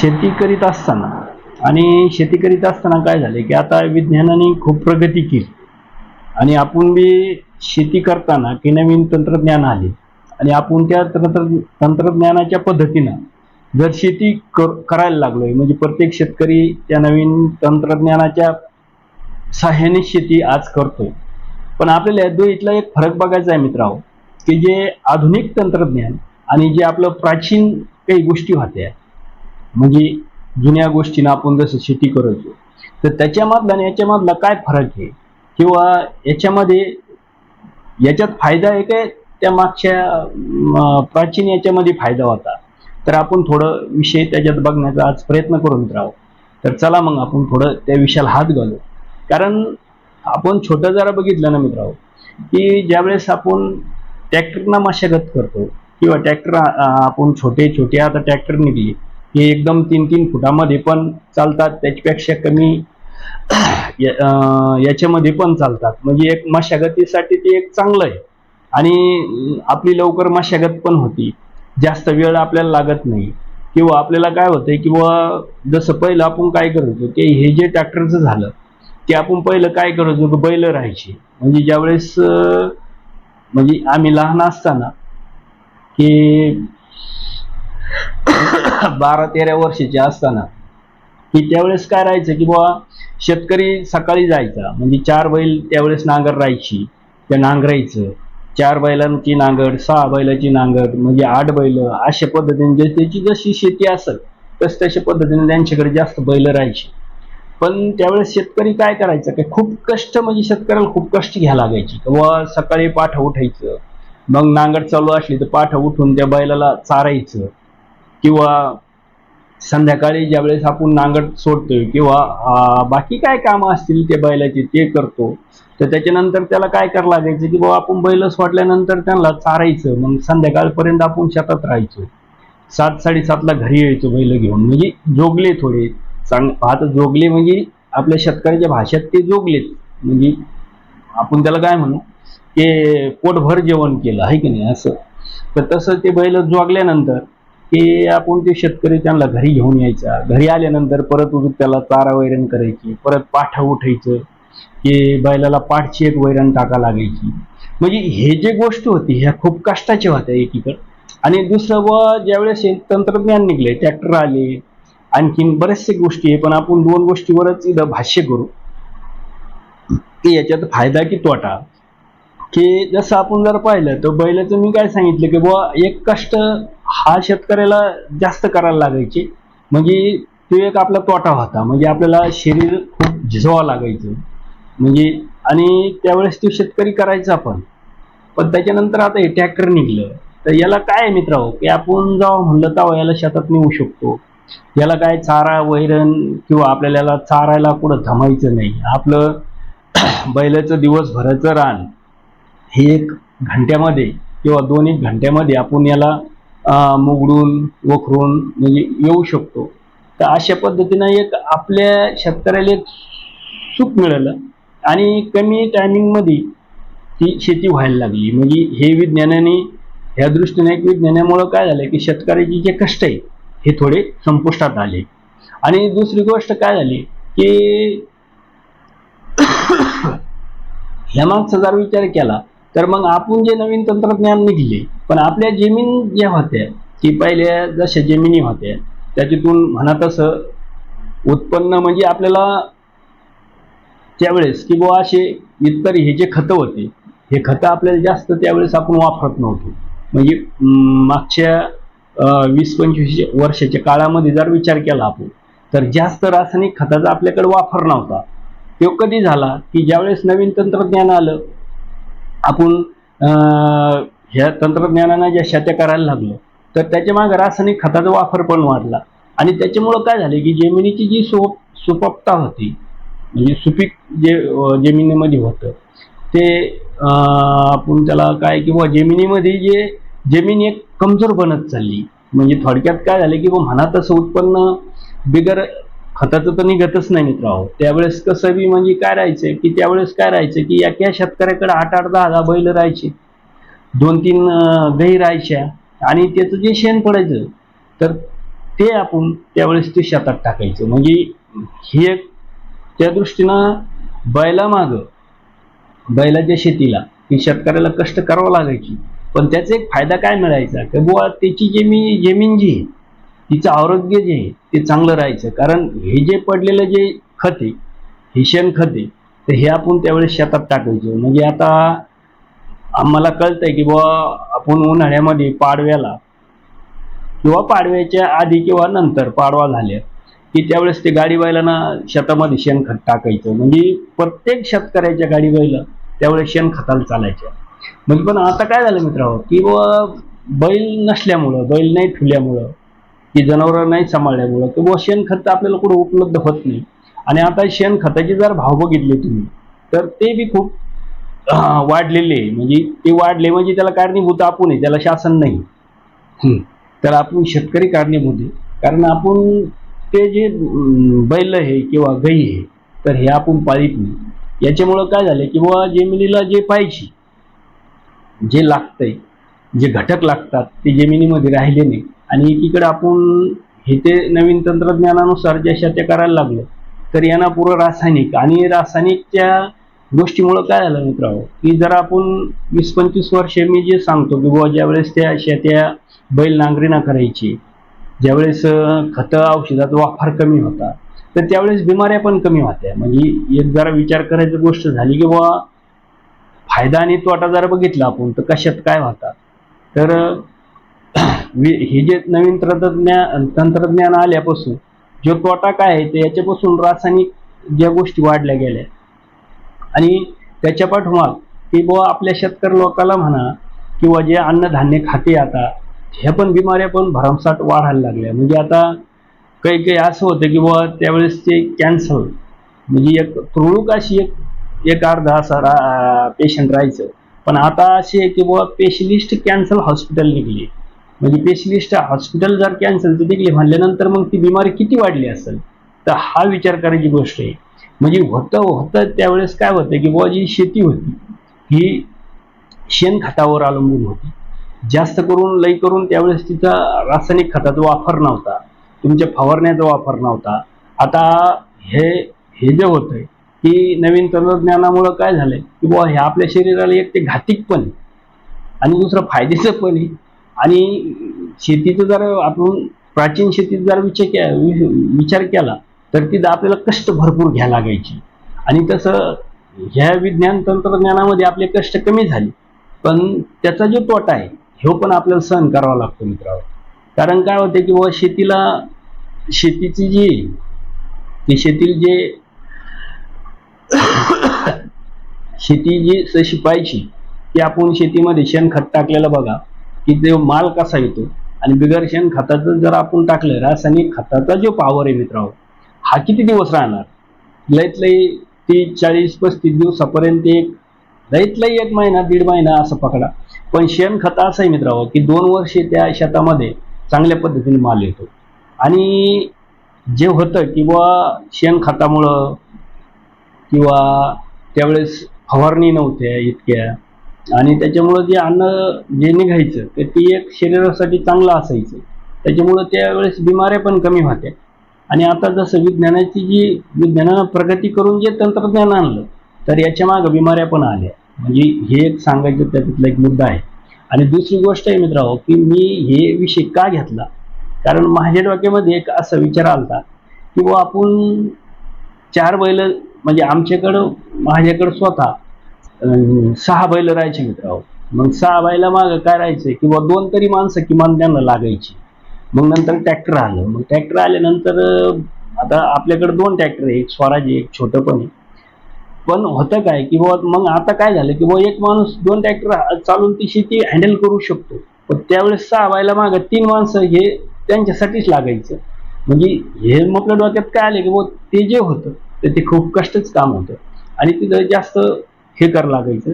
शेती करीत असताना आणि शेती करीत असताना काय झाले की आता विज्ञानाने खूप प्रगती केली. आणि आपण बी शेती करताना की नवीन तंत्रज्ञान आले. आणि आपण त्या तंत्र तंत्रज्ञानाच्या पद्धतीनं जर शेती कर करायला लागलोय म्हणजे प्रत्येक शेतकरी त्या नवीन तंत्रज्ञानाच्या सहाय्याने शेती आज करतोय. पण आपल्याला दो दोघीतला एक फरक बघायचा आहे मित्रांनो की जे आधुनिक तंत्रज्ञान आणि जे आपलं प्राचीन काही गोष्टी होत्या म्हणजे जुन्या गोष्टीनं आपण जसं शेती करायचो तर त्याच्यामधला आणि याच्यामधला काय फरक आहे? किंवा याच्यामध्ये याच्यात फायदा आहे काय? त्या मागच्या प्राचीन याच्यामध्ये फायदा होता. तर आपण थोडं विषय त्याच्यात बघण्याचा आज प्रयत्न करून राहू तर चला मग आपण थोडं त्या विषयाला हात घालू. कारण आपण छोटं जरा बघितलं ना मित्रांनो की ज्यावेळेस आपण ट्रॅक्टरना मशागत करतो किंवा ट्रॅक्टर आपण छोटे छोटे आता ट्रॅक्टर निघली हे एकदम तीन तीन फुटामध्ये पण चालतात त्याच्यापेक्षा कमी या- याच्यामध्ये पण चालतात. म्हणजे एक मशागतीसाठी ते एक चांगलं आहे. आणि आपली लवकर मशागत पण होती. जास्त वेळ आपल्याला लागत नाही. किंवा आपल्याला काय होतंय किंवा जसं पहिलं आपण काय करायचो की हे जे ट्रॅक्टरचं झालं ते आपण पहिलं काय करायचो की बैल राहायचे. म्हणजे ज्यावेळेस म्हणजे आम्ही लहान असताना की बारा तेरा वर्षाचे असताना. की त्यावेळेस काय राहायचं की बुवा शेतकरी सकाळी जायचा. म्हणजे चार बैल त्यावेळेस नांगर राहायची. त्या नांगरायचं. चार बैलांची नांगर सहा बैलाची नांगर म्हणजे आठ बैल अशा पद्धतीने त्याची जशी शेती असेल तस तशा पद्धतीने त्यांच्याकडे जास्त बैल राहायची. पण त्यावेळेस शेतकरी काय करायचं? की खूप कष्ट म्हणजे शेतकऱ्याला खूप कष्ट घ्यायला लागायची. व सकाळी पाठ उठायचं. मग नांगर चालू असली तर पाठ उठून त्या बैलाला चारायचं. किंवा संध्याकाळी ज्यावेळेस आपण नांगर सोडतोय किंवा बाकी काय कामं असतील ते बैलाची ते करतो तर त्याच्यानंतर त्याला काय करावं लागायचं की बाबा आपण बैल सोडल्यानंतर त्यांना चारायचं मग संध्याकाळपर्यंत आपण शेतात राहायचो. सात साडेसातला घरी यायचो बैल घेऊन. म्हणजे जोगले थोडे. चांग आता जोगले म्हणजे आपल्या शेतकऱ्याच्या भाषेत ते जोगलेत. म्हणजे आपण त्याला काय म्हणू ते पोटभर जेवण केलं आहे की नाही असं. तर तसं ते बैल जोगल्यानंतर की आपण ते शेतकरी त्यांना घरी घेऊन यायचा. घरी आल्यानंतर परत उजून त्याला चारा वैरण करायची परत पाठा उठायचं की बैलाला पाठची एक वैरण टाका लागायची. म्हणजे हे जे गोष्ट होती ह्या खूप कष्टाच्या होत्या एकीकडे. आणि दुसरं व ज्यावेळेस तंत्रज्ञान निघले ट्रॅक्टर आले आणखीन बरेचसे गोष्टी आहे पण आपण दोन गोष्टीवरच इथं भाष्य करू. की याच्यात फायदा की तोटा. की जसं आपण जर पाहिलं तर बैलाचं मी काय सांगितलं की बुवा एक कष्ट हा शेतकऱ्याला जास्त करायला लागायचे. म्हणजे तो एक आपला तोटा होता. म्हणजे आपल्याला शरीर खूप झिजवावं लागायचं. म्हणजे आणि त्यावेळेस तो शेतकरी करायचा पण. पण त्याच्यानंतर आता हे ट्रॅक्टर निघलं. तर याला काय मित्र हो? की आपण जेव्हा म्हणलं तेव्हा याला शेतात नेऊ शकतो. याला काय चारा वैरण किंवा आपल्याला याला चारायला कुठं थांबायचं नाही. आपलं बैलाचं दिवसभराचं रान हे एक घंट्यामध्ये किंवा दोन एक घंट्यामध्ये आपण याला मुगडून वखरून म्हणजे येऊ शकतो. तर अशा पद्धतीनं एक आपल्या शेतकऱ्याला एक सुख मिळालं आणि कमी टायमिंगमध्ये ती शेती व्हायला लागली. म्हणजे हे विज्ञानाने ह्या दृष्टीने एक विज्ञानामुळं काय झालं की शेतकऱ्याचे जे कष्ट आहे हे थोडे संपुष्टात आले. आणि दुसरी गोष्ट काय झाली की ह्या माणसाचा जर विचार केला तर मग आपण जे नवीन तंत्रज्ञान निघले पण आपल्या जमीन ज्या होत्या की पहिल्या जशा जमिनी होत्या त्याच्यातून म्हणा तसं उत्पन्न म्हणजे आपल्याला त्यावेळेस की बुवा असे इतर हे जे खतं होते हे खतं आपल्याला जास्त त्यावेळेस आपण वापरत नव्हतो. म्हणजे मागच्या वीस पंचवीस वर्षाच्या काळामध्ये जर विचार केला आपण तर जास्त रासायनिक खताचा आपल्याकडे वापर नव्हता. तो कधी झाला की ज्यावेळेस नवीन तंत्रज्ञान आलं आपण ह्या तंत्रज्ञानानं ज्या शेत्या करायला लागलो तर त्याच्यामागे रासायनिक खताचा वापर पण वाढला. आणि त्याच्यामुळं काय झाले की जमिनीची जी सुप सुपकता होती म्हणजे सुपीक जे जमिनीमध्ये होतं ते आपण त्याला काय किंवा जमिनीमध्ये जे जमीन एक कमजोर बनत चालली. म्हणजे थोडक्यात काय झालं की बुवा म्हणा तसं उत्पन्न बिगर खताचं तर निघतच नाही मित्रांनो. त्यावेळेस कसं बी म्हणजे काय राहायचं की त्यावेळेस काय राहायचं की एका शेतकऱ्याकडे आठ आठ दहा दहा बैल राहायचे. दोन तीन गही गाई राहायच्या. आणि त्याचं जे शेण पडायचं तर ते आपण त्यावेळेस ते शेतात टाकायचं. म्हणजे हे एक त्या दृष्टीनं बैलामाग बैलाच्या शेतीला की शेतकऱ्याला कष्ट करावं लागायची. पण त्याचा एक फायदा काय मिळायचा? की बुवा त्याची जमीन जमीन जी आहे तिचं आरोग्य जे आहे ते चांगलं राहायचं. कारण हे जे पडलेलं जे खत आहे हे शेणखत आहे तर हे आपण त्यावेळेस शेतात टाकायचो. म्हणजे आता आम्हाला कळतंय की बुवा आपण उन्हाळ्यामध्ये पाडव्याला किंवा पाडव्याच्या आधी किंवा नंतर पाडवा झाल्या की त्यावेळेस ते गाडी बैलांना शेतामध्ये शेणखत टाकायचं. म्हणजे प्रत्येक शेतकऱ्याच्या गाडीबैल त्यावेळेस शेणखताला चालायच्या म्हणजे पण आता काय झालं मित्रांनो की बुवा बैल नसल्यामुळं बैल नाही फुल्यामुळं की जनावरं नाही सांभाळल्यामुळं की बुवा शेणखत आपल्याला कुठं उपलब्ध होत नाही. आणि आता शेणखताचे जर भाव बघितले तुम्ही तर ते बी खूप वाढलेले आहे. म्हणजे ते वाढले म्हणजे त्याला कारणीभूत आपण आहे त्याला शासन नाही. तर आपण शेतकरी कारणीभूत आहे. कारण आपण ते जे बैल आहे किंवा गाई आहे तर हे आपण पाळीत नाही. याच्यामुळं काय झालं की बुवा जमिनीला जे पाहिजे जे लागतंय जे घटक लागतात ते जमिनीमध्ये राहिले नाही. आणि एकीकडे आपण हे ते नवीन तंत्रज्ञानानुसार ज्या शेत्या करायला लागलो तर यांना पुरं रासायनिक आणि रासायनिकच्या गोष्टीमुळं काय झालं मित्रांनो की जर आपण वीस पंचवीस वर्षे मी जे सांगतो की बुवा ज्यावेळेस त्या शेत्या बैल नांगरीना करायची ज्यावेळेस अं, खतं औषधाचा वापर कमी होता तर त्यावेळेस बिमाऱ्या पण कमी होत्या. म्हणजे एक जरा विचार करायची गोष्ट झाली की बुवा फायदा आणि तोटा जर बघितला आपण तर कशात काय होता? तर हे जे नवीन तंत्रज्ञान तंत्रज्ञान आल्यापासून जो तोटा काय आहे तर याच्यापासून रासायनिक ज्या गोष्टी वाढल्या गेल्या. आणि त्याच्या पाठोमाग की बुवा आपल्या शेतकरी लोकाला म्हणा किंवा जे अन्नधान्य खाते आता ह्या पण बिमाऱ्या पण भरमसाठ वाढायला लागल्या. म्हणजे आता काही काही असं होतं की बुवा त्यावेळेस ते कॅन्सर म्हणजे एक तुळूक अशी एक एक अर्धा असा रा पेशंट राहायचं. पण आता असे आहे की बुवा स्पेशलिस्ट कॅन्सर हॉस्पिटल निघली. म्हणजे स्पेशलिस्ट हॉस्पिटल जर कॅन्सरची देखील म्हणल्यानंतर मग ती बिमारी किती वाढली असेल? तर हा विचार करायची गोष्ट आहे. म्हणजे होतं होतं त्यावेळेस काय होतं की बुवा जी शेती होती ही शेणखतावर अवलंबून होती. जास्त करून लई करून त्यावेळेस तिचा रासायनिक खताचा वापर नव्हता. तुमच्या फवारण्याचा वापर नव्हता. आता हे हे जे होतंय की नवीन तंत्रज्ञानामुळं काय झालंय? की बुवा हे आपल्या शरीराला एक ते घातिक पण आणि दुसरं फायद्याचं पण आहे. आणि शेतीचं जर आपण प्राचीन शेतीत जर विचार के वि- विचार केला तर तिथं आपल्याला कष्ट भरपूर घ्या लागायची. आणि तसं ह्या विज्ञान तंत्रज्ञानामध्ये आपले कष्ट कमी झाले. पण त्याचा जो तोटा आहे ह्यो पण आपल्याला सहन करावा लागतो मित्रांनो. कारण काय होते की बाबा शेतीला शेतीची जी ती शेतील जे शेती जी जशी पाहिजे की आपण शेतीमध्ये शेणखत टाकलेलं बघा. की ते माल कसा येतो? आणि बिगर शेणखताचं जर आपण टाकलं रासायनिक खताचा जो पावर आहे मित्रांनो हा किती दिवस राहणार? लईत लई तीस चाळीस पस्तीस दिवसापर्यंत एक लईत लई एक महिना दीड महिना असं पकडा. पण शेणखत असं आहे मित्रांनो की दोन वर्षे त्या शेतामध्ये चांगल्या पद्धतीने माल येतो. आणि जे होतं किंवा शेण शेणखतामुळं किंवा त्यावेळेस फवारणी नव्हत्या इतक्या आणि त्याच्यामुळं जे अन्न जे निघायचं तर ती एक शरीरासाठी चांगलं असायचं. त्याच्यामुळं त्यावेळेस बिमाऱ्या पण कमी होत्या आणि आता जसं विज्ञानाची जी विज्ञानानं प्रगती करून जे तंत्रज्ञान आणलं तर याच्या मागं बिमाऱ्या पण आल्या. म्हणजे हे एक सांगायचं त्यातला एक मुद्दा आहे. आणि दुसरी गोष्ट आहे मित्रांनो की मी हे विषय का घेतला? कारण माझ्या डोक्यामध्ये एक असा विचार आला की बुवा आपण चार बैल म्हणजे आमच्याकडं माझ्याकडं स्वतः सहा बैल राहायचे मित्रांनो मग सहा बैला मागं काय राहायचं? किंवा दोन तरी माणसं किमान त्यांना लागायची. मग नंतर ट्रॅक्टर आलं. मग ट्रॅक्टर आल्यानंतर आता आपल्याकडे दोन ट्रॅक्टर आहे. एक स्वराज आहे एक छोटं पण आहे. पण होतं काय? की बुवा मग आता काय झालं? की बुवा एक माणूस दोन ट्रॅक्टर चालून ती शेती हँडल करू शकतो. पण त्यावेळेस सहा बायला मागं तीन माणसं हे त्यांच्यासाठीच लागायचं. म्हणजे हे मग आपल्या डोक्यात काय आलं? की बुवा ते जे होतं तर ते खूप कष्टच काम होतं. आणि तिथं जास्त हे करावं लागायचं.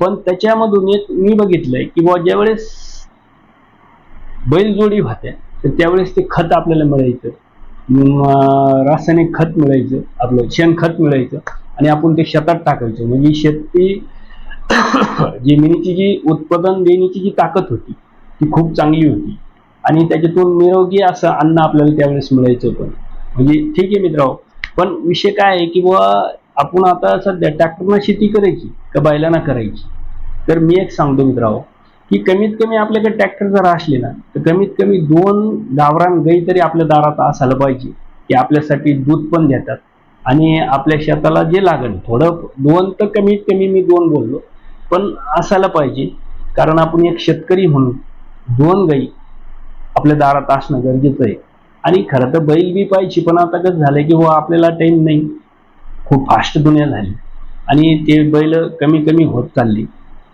पण त्याच्यामधून एक मी बघितलंय की बुवा ज्यावेळेस बैलजोडी होत्या तर त्यावेळेस ते खत आपल्याला मिळायचं. रासायनिक खत मिळायचं आपलं शेणखत मिळायचं आणि आपण ते शेतात टाकायचं. म्हणजे शेती जमिनीची जी उत्पादन देण्याची जी ताकद होती ती खूप चांगली होती. आणि त्याच्यातून निरोगी असं अन्न आपल्याला त्यावेळेस मिळायचं पण म्हणजे ठीक आहे मित्र पण विषय काय आहे की बुवा आपण आता सध्या ट्रॅक्टरना शेती करायची का बैलांना करायची? तर मी एक सांगतो मित्रांनो की कमीत कमी आपल्याकडे ट्रॅक्टर जर असले ना तर कमीत कमी दोन गावरान गाई तरी आपल्या दारात असायला पाहिजे की आपल्यासाठी दूध पण देतात. आणि आपल्या शेताला जे लागेल थोडं दोन तर कमीत कमी मी दोन बोललो पण असायला पाहिजे. कारण आपण एक शेतकरी म्हणून दोन गाई आपल्या दारात असणं गरजेचं आहे. आणि खरं तर बैल बी पाहिजे पण आता कसं झालं की बुवा आपल्याला टाईम नाही. खूप फास्ट दुनिया झाली. आणि ते बैल कमी कमी होत चालली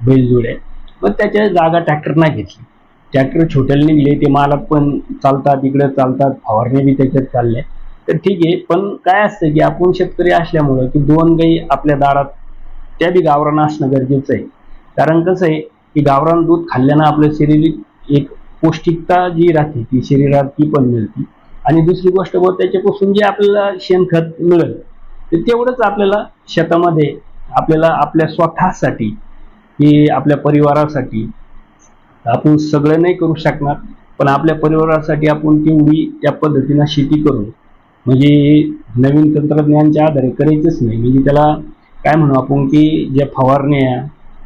बैलजोड्या मग त्याच्या जागा ट्रॅक्टरना घेतली. ट्रॅक्टर छोट्याला निघले ते मालात पण चालतात इकडे चालतात फवारणी बी त्याच्यात चालले तर ठीक आहे पण काय असतं की आपण शेतकरी असल्यामुळं की दोन गाई आपल्या दारात त्या बी गावरानं असणं गरजेचं आहे. कारण कसं आहे की गावरान दूध खाल्ल्यानं आपलं शरीर एक पौष्टिकता जी राहते ती शरीरात ती पण मिळते. आणि दुसरी गोष्ट व त्याच्यापासून जे आपल्याला शेणखत मिळेल तर तेवढंच आपल्याला शेतामध्ये आपल्याला आपल्या स्वतःसाठी की आपल्या परिवारासाठी आपण सगळं नाही करू शकणार पण आपल्या परिवारासाठी आपण तेवढी त्या पद्धतीनं शेती करू. म्हणजे नवीन तंत्रज्ञानच्या आधारे करायचंच नाही. म्हणजे त्याला काय म्हणू आपण की ज्या फवारण्या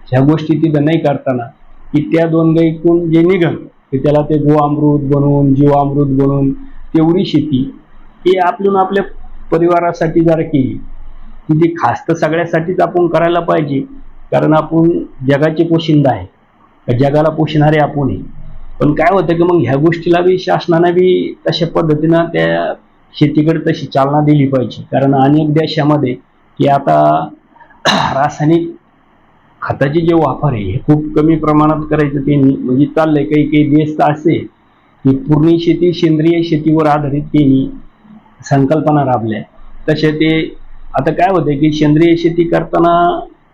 ह्या गोष्टी तिथं नाही करताना की त्या दोन गायकून जे निघल की त्याला ते गोअमृत बनवून जीवामृत बनवून तेवढी शेती हे आपण आपल्या परिवारासाठी जर केली की ती खास तर सगळ्यासाठीच आपण करायला पाहिजे. कारण आपण जगाचे पोशिंदा आहे. जगाला पोषणारे आपण आहे. पण काय होतं की मग ह्या गोष्टीला बी शासनानं बी तशा पद्धतीनं त्या शेतीकडे तशी चालना दिली पाहिजे. कारण अनेक देशामध्ये की आता रासायनिक खताचे जे वापर आहे हे खूप कमी प्रमाणात करायचं. ते म्हणजे चाललंय. काही काही देश तर असे की पूर्ण शेती सेंद्रिय शेतीवर आधारित केली संकल्पना राबल्या. तसे ते आता काय होतं की सेंद्रिय शेती करताना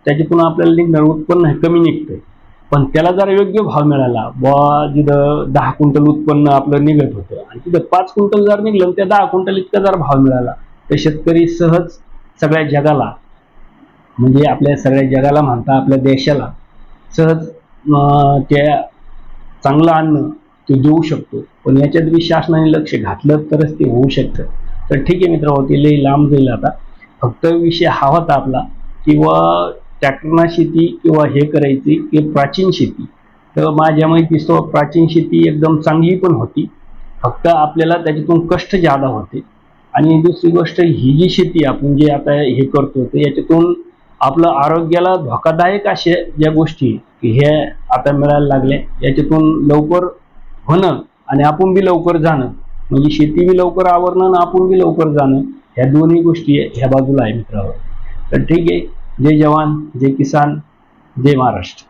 त्याच्यातून आपल्याला निघणार उत्पन्न हे कमी निघतंय. पण त्याला जर योग्य भाव मिळाला. बुवा जिथं दहा क्विंटल उत्पन्न आपलं निघत होतं आणि तिथं पाच क्विंटल जर निघलं त्या दहा क्विंटल इतका जर भाव मिळाला तर शेतकरी सहज सगळ्या जगाला म्हणजे आपल्या सगळ्या जगाला म्हणता आपल्या देशाला सहज त्या चांगलं अन्न ते देऊ शकतो. पण याच्यात बी शासनाने लक्ष घातलं तरच ते होऊ शकतं. तर ठीक आहे मित्र ते लई लांब जाईल आता. फक्त विषय हा होता आपला किंवा ट्रॅक्टरना शेती किंवा हे करायची की प्राचीन शेती. तर माझ्या माहितीसह प्राचीन शेती एकदम चांगली पण होती. फक्त आपल्याला त्याच्यातून कष्ट जादा होते. आणि दुसरी गोष्ट ही जी शेती आपण जे आता हे करतो तर याच्यातून आपलं आरोग्याला धोकादायक अशा ज्या गोष्टी की हे आता मिळायला लागल्या याच्यातून लवकर होणं आणि आपण बी लवकर जाणं. म्हणजे शेती बी लवकर आवरणं आणि आपण बी लवकर जाणं ह्या दोन्ही गोष्टी ह्या बाजूला आहे मित्रावर तर ठीक आहे जय जवान जय किसान जय महाराष्ट्र.